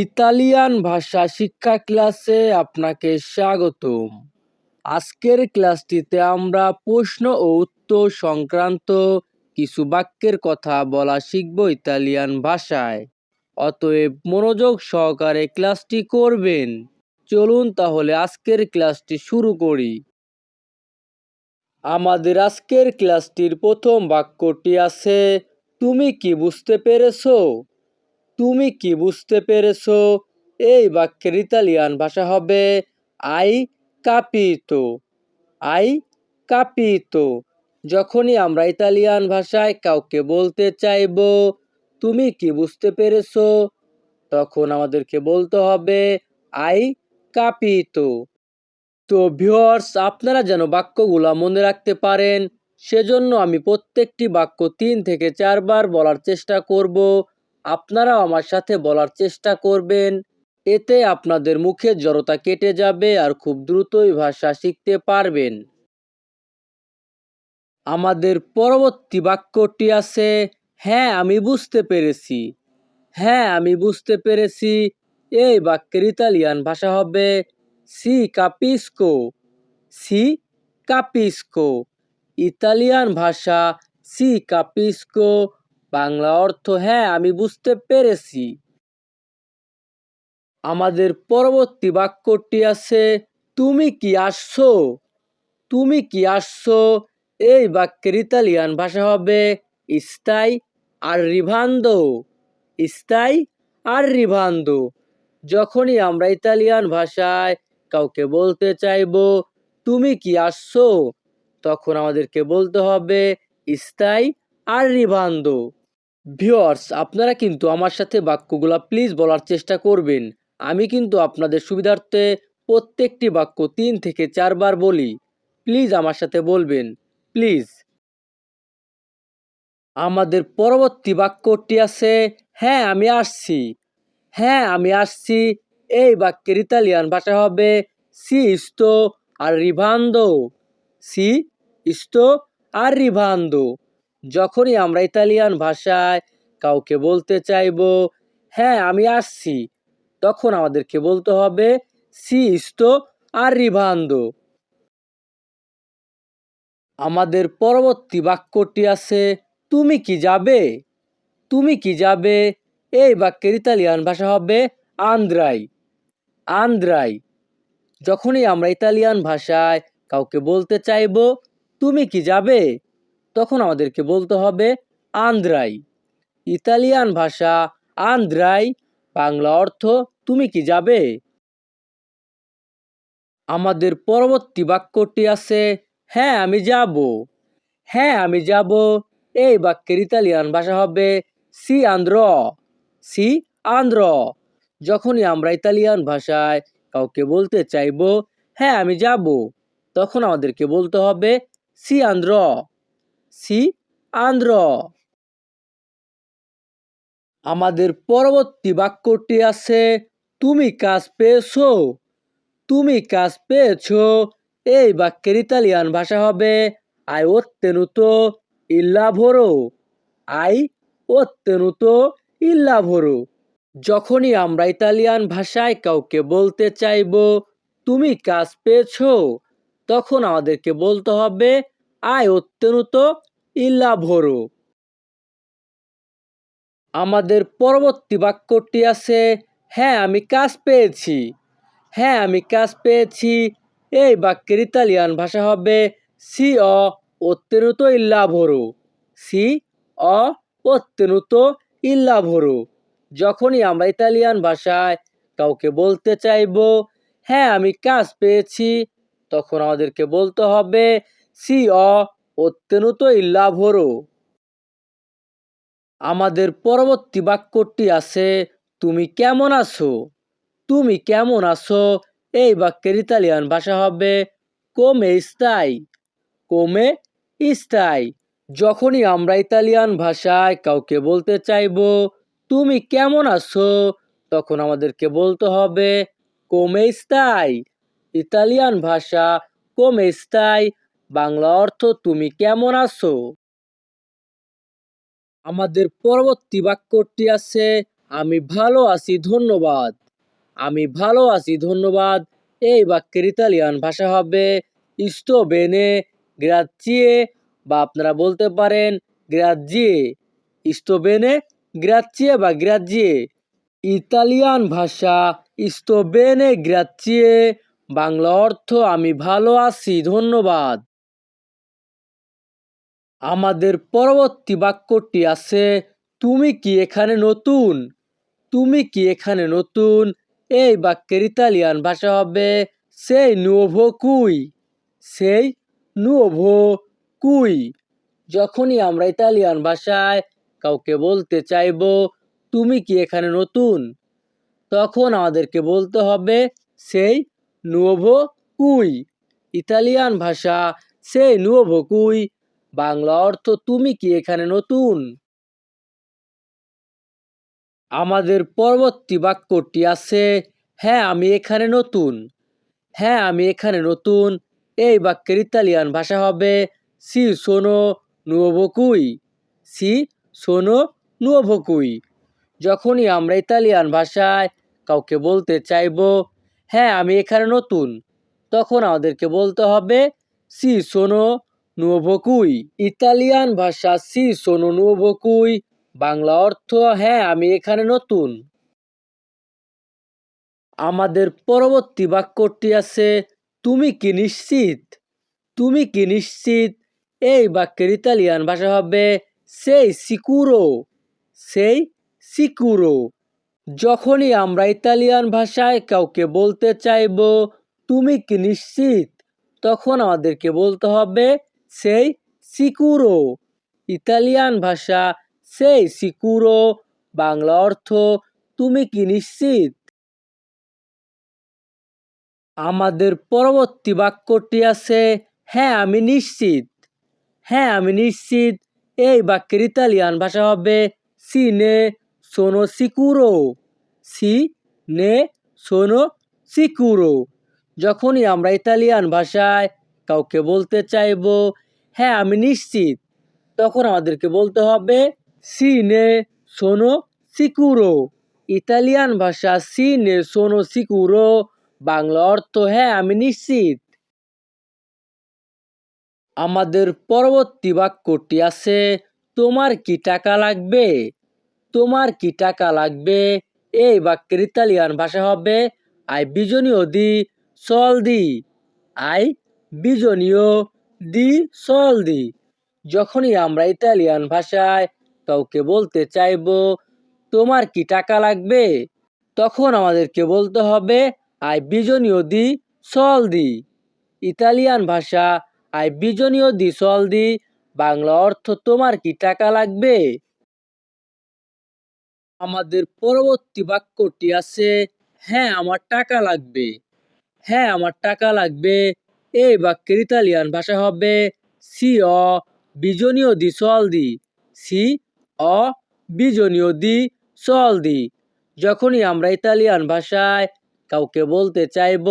Italian ভাষা শিক্ষা ক্লাসে আপনাকে স্বাগতম। আজকের ক্লাসটিতে আমরা প্রশ্ন ও উত্তর সংক্রান্ত কিছু বাক্যের কথা বলা শিখব ইতালিয়ান ভাষায়। অতএব মনোযোগ সহকারে ক্লাসটি করবেন। চলুন তাহলে আজকের ক্লাসটি শুরু করি। আমাদের আজকের ক্লাসটির প্রথম বাক্যটি আছে, তুমি কি বুঝতে পেরেছ? তুমি কি বুঝতে পেরেছ? এই বাক্যের ইতালিয়ান ভাষা হবে আই কাপিতো আই কাপিতো যখনই আমরা ইতালিয়ান ভাষায় কাউকে বলতে চাইব, তুমি কি বুঝতে পেরেছ? তখন আমাদেরকে বলতে হবে আই কাপিতো তো ভিউয়ার্স আপনারা যেন বাক্যগুলা মনে রাখতে পারেন, সেজন্য আমি প্রত্যেকটি বাক্য তিন থেকে চারবার বলার চেষ্টা করব। আপনারাও আমার সাথে বলার চেষ্টা করবেন। এতে আপনাদের মুখের জড়তা কেটে যাবে আর খুব দ্রুতই ভাষা শিখতে পারবেন। আমাদের পরবর্তী বাক্যটি আছে হ্যাঁ আমি বুঝতে পেরেছি। হ্যাঁ আমি বুঝতে পেরেছি। এই বাক্যের ইতালিয়ান ভাষা হবে, সি কাপিস্কো সি কাপিস্কো ইতালিয়ান ভাষা, সি কাপিস্কো বাংলা অর্থ হ্যাঁ আমি বুঝতে পেরেছি। আমাদের পরবর্তী বাক্যটি আছে, তুমি কি আসছো? তুমি কি আসছো? এই বাক্যের ইতালিয়ান ভাষা হবে, ইস্তাই আর রিভান্দো। ইস্তাই আর রিভান্দো। যখনই আমরা ইতালিয়ান ভাষায় কাউকে বলতে চাইব, তুমি কি আসছো? তখন আমাদেরকে বলতে হবে, ইস্তাই আর রিভান্দো। ভিওর্স আপনারা কিন্তু আমার সাথে বাক্যগুলা প্লিজ বলার চেষ্টা করবেন। আমি কিন্তু আপনাদের সুবিধার্থে প্রত্যেকটি বাক্য তিন থেকে চারবার বলি। প্লিজ আমার সাথে বলবেন, প্লিজ। আমাদের পরবর্তী বাক্যটি আছে হ্যাঁ আমি আসছি। হ্যাঁ আমি আসছি। এই বাক্যের ইতালিয়ান ভাষা হবে, সি ইস্তো আর রিভান্দো। সি ইস্তো আর রিভান্দো। যখনই আমরা ইতালিয়ান ভাষায় কাউকে বলতে চাইব হ্যাঁ আমি আসছি, তখন আমাদেরকে বলতে হবে, সি ইস্তো আর রিভান্দো আমাদের পরবর্তী বাক্যটি আছে, তুমি কি যাবে? তুমি কি যাবে? এই বাক্যের ইতালিয়ান ভাষা হবে, আন্দ্রাই। আন্দ্রাই। যখনই আমরা ইতালিয়ান ভাষায় কাউকে বলতে চাইব, তুমি কি যাবে? তখন আমাদেরকে বলতে হবে আন্দ্রাই। ইতালিয়ান ভাষা আন্দ্রাই, বাংলা অর্থ তুমি কি যাবে? আমাদের পরবর্তী বাক্যটি আছে হ্যাঁ আমি যাব। হ্যাঁ আমি যাব। এই বাক্যের ইতালিয়ান ভাষা হবে সি আন্দ্র। C André. যখনই আমরা ইতালিয়ান ভাষায় কাউকে বলতে চাইব হ্যাঁ আমি যাব, তখন আমাদেরকে বলতে হবে সি আন্দ্র। C, André. আমাদের পরবর্তী বাক্যটি আছে, তুমি কাজ পেয়েছ, তুমি কাজ পেয়েছ। এই বাক্যের ইতালিয়ান ভাষা হবে, আই ottenuto il lavoro আই il lavoro যখনই আমরা ইতালিয়ান ভাষায় কাউকে বলতে চাইব, তুমি কাজ পেয়েছ? তখন আমাদেরকে বলতে হবে ottenuto il lavoro আমাদের পরবর্তী বাক্যটি আছে হ্যাঁ আমি কাজ পেয়েছি। হ্যাঁ আমি কাজ পেয়েছি। এই বাক্যের ইতালিয়ান ভাষা হবে, সি অ il lavoro সি অ il lavoro যখনই আমরা ইতালিয়ান ভাষায় কাউকে বলতে চাইব হ্যাঁ আমি কাজ পেয়েছি, তখন আমাদেরকে বলতে হবে সি অ ottenuto il আমাদের পরবর্তী বাক্যটি আছে, তুমি কেমন আছো? তুমি কেমন আছো? এই বাক্যের ইতালিয়ান ভাষা হবে, কোমে স্তাই কোমে স্তাই যখনই আমরা ইতালিয়ান ভাষায় কাউকে বলতে চাইব, তুমি কেমন আছো? তখন আমাদেরকে বলতে হবে, কোমে স্তাই ইতালিয়ান ভাষা, কোমে স্তাই বাংলা অর্থ তুমি কেমন আছো? আমাদের পরবর্তী বাক্যটি আছে, আমি ভালো আছি, ধন্যবাদ। আমি ভালো আছি, ধন্যবাদ। এই বাক্যের ইতালিয়ান ভাষা হবে ইস্তো বেনে গ্রাচিয়ে বা আপনারা বলতে পারেন গ্রাজিয়ে ইস্তো বেনে গ্রাচিয়ে বা গ্রাজিয়ে ইতালিয়ান ভাষা ইস্তো বেনে গ্রাচিয়ে বাংলা অর্থ, আমি ভালো আছি, ধন্যবাদ। আমাদের পরবর্তী বাক্যটি আছে, তুমি কি এখানে নতুন? তুমি কি এখানে নতুন? এই বাক্যের ইতালিয়ান ভাষা হবে, সেই নুভো কুই সেই নুভো কুই যখনই আমরা ইতালিয়ান ভাষায় কাউকে বলতে চাইব, তুমি কি এখানে নতুন? তখন আমাদেরকে বলতে হবে, সেই নুভো কুই ইতালিয়ান ভাষা, সেই নুভো কুই বাংলা অর্থ তুমি কি এখানে নতুন? আমাদের পরবর্তী বাক্যটি আছে হ্যাঁ আমি এখানে নতুন। হ্যাঁ আমি এখানে নতুন। এই বাক্যের ইতালিয়ান ভাষা হবে, সি সোনো নুয়োভোকুই সি সোনো নুয়োভোকুই যখনই আমরা ইতালিয়ান ভাষায় কাউকে বলতে চাইব হ্যাঁ আমি এখানে নতুন, তখন আমাদেরকে বলতে হবে, সি সোনো নুয়োভোকুই ইতালিয়ান ভাষা সি সোনো নুয়োভোকুই বাংলা অর্থ হ্যাঁ আমি এখানে নতুন। আমাদের পরবর্তী বাক্যটি আছে, তুমি কি নিশ্চিত? তুমি কি নিশ্চিত? এই বাক্যের ইতালিয়ান ভাষা হবে, সেই সিকুরো সেই সিকুরো যখনই আমরা ইতালিয়ান ভাষায় কাউকে বলতে চাইব, তুমি কি নিশ্চিত? তখন আমাদেরকে বলতে হবে সেই সিকুরো ইতালিয়ান ভাষা সেই সিকুরো বাংলা অর্থ তুমি কি নিশ্চিত আমাদের পরবর্তী বাক্যটি আছে হ্যাঁ আমি নিশ্চিত। হ্যাঁ আমি নিশ্চিত। এই বাক্যের ইতালিয়ান ভাষা হবে, সি নে সোনো সিকুরো সি নে সোনো সিকুরো যখনই আমরা ইতালিয়ান ভাষায় কাউকে বলতে চাইব হ্যাঁ আমি নিশ্চিত। তখন আমাদেরকে বলতে হবে সি নে সোনো সিকুরো। ইতালিয়ান ভাষা সি নে সোনো সিকুরো। বাংলা অর্থ হ্যাঁ আমি নিশ্চিত। আমাদের পরবর্তী বাক্যটি আছে, তোমার কি টাকা লাগবে? তোমার কি টাকা লাগবে? এই বাক্যের ইতালিয়ান ভাষা হবে, আই বিজনীয় দি, সল দি। আই বিজনীয় দি সল দি। যখনই আমরা ইতালিয়ান ভাষায় কাউকে বলতে চাইব, তোমার কি টাকা লাগবে? তখন আমাদেরকে বলতে হবে, আই বিজনীয় দি সল দি। ইতালিয়ান ভাষা, আই বিজনীয় দি সল দি। বাংলা অর্থ, তোমার কি টাকা লাগবে? আমাদের পরবর্তী বাক্যটি আছে হ্যাঁ আমার টাকা লাগবে। হ্যাঁ আমার টাকা লাগবে। এই বাক্যের ইতালিয়ান ভাষা হবে সি অ বিজনীয় দি সল দি। সি অ বিজনীয় দি সল দি। যখনই আমরা ইতালিয়ান ভাষায় কাউকে বলতে চাইব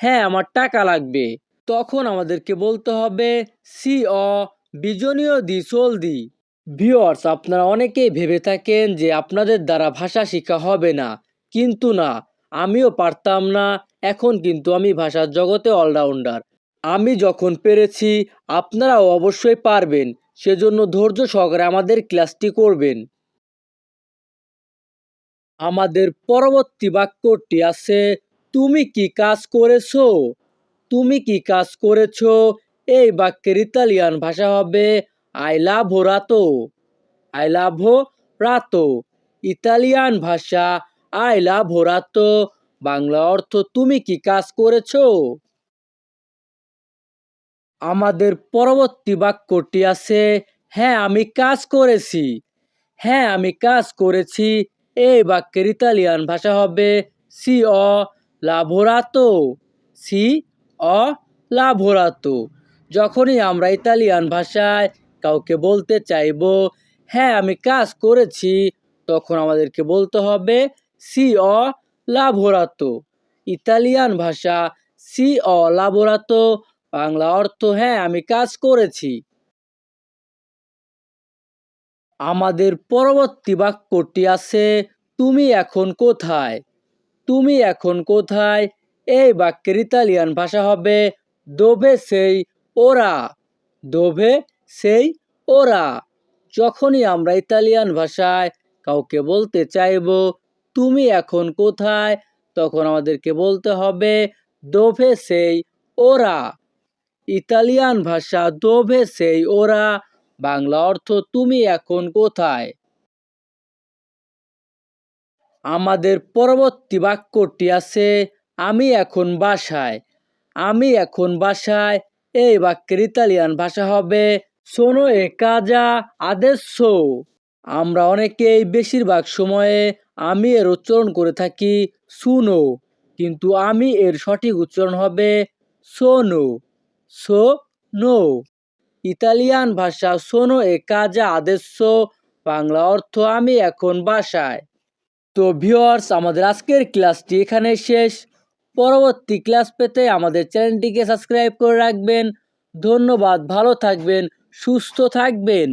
হ্যাঁ আমার টাকা লাগবে, তখন আমাদেরকে বলতে হবে সি অ বিজনীয় দি সোল দি। ভিওয়ার্স আপনারা অনেকেই ভেবে থাকেন যে আপনাদের দ্বারা ভাষা শেখা হবে না। কিন্তু না, আমিও পারতাম না এখন কিন্তু আমি ভাষার জগতে অলরাউন্ডার আমি যখন পেরেছি, আপনারাও অবশ্যই পারবেন। সেজন্য ধৈর্য সহকারে আমাদের ক্লাসটি করবেন। আমাদের পরবর্তী বাক্যটি আছে, তুমি কি কাজ করেছ? তুমি কি কাজ করেছ? এই বাক্যের ইতালিয়ান ভাষা হবে আই লাভ রাতো। আই লাভ রাতো। ইতালিয়ান ভাষা আই লাভ রাতো। বাংলা অর্থ তুমি কি কাজ করেছ? আমাদের পরবর্তী বাক্যটি আছে হ্যাঁ আমি কাজ করেছি। হ্যাঁ আমি কাজ করেছি। এই বাক্যের ইতালিয়ান ভাষা হবে, সি অ লাভোরাতো। সি অ লাভোরাতো। যখনই আমরা ইতালিয়ান ভাষায় কাউকে বলতে চাইব হ্যাঁ আমি কাজ করেছি, তখন আমাদেরকে বলতে হবে, সি অ লাভোরাতো ইতালিয়ান ভাষা, সি অ লাভোরাতো বাংলা অর্থ হ্যাঁ আমি কাজ করেছি। আমাদের পরবর্তী বাক্যটি আছে, তুমি এখন কোথায়? তুমি এখন কোথায়? এই বাক্যের ইতালিয়ান ভাষা হবে দোভে সেই ওরা। দোভে সেই ওরা। যখনই আমরা ইতালিয়ান ভাষায় কাউকে বলতে চাইব তুমি এখন কোথায়? তখন আমাদেরকে বলতে হবে, দোভে সেই ওরা। ইতালিয়ান ভাষা, দোভে সেই ওরা। বাংলা অর্থ, তুমি এখন কোথায়? আমাদের পরবর্তী বাক্যটি আছে, আমি এখন বাসায়। আমি এখন বাসায়। এই বাক্যের ইতালিয়ান ভাষা হবে, সোনো এ কাজা আদেশ আমরা অনেকেই বেশিরভাগ সময়ে আমি এর উচ্চারণ করে থাকি সুনো, কিন্তু আমি এর সঠিক উচ্চারণ হবে সোনো সো নো ইতালিয়ান ভাষা সোনো এ কাজা আদেশ বাংলা অর্থ আমি এখন বাসায়। তো ভিউয়ার্স আমাদের আজকের ক্লাসটি এখানে শেষ। পরবর্তী ক্লাস পেতে আমাদের চ্যানেলটিকে সাবস্ক্রাইব করে রাখবেন। ধন্যবাদ, ভালো থাকবেন, সুস্থ থাকবেন।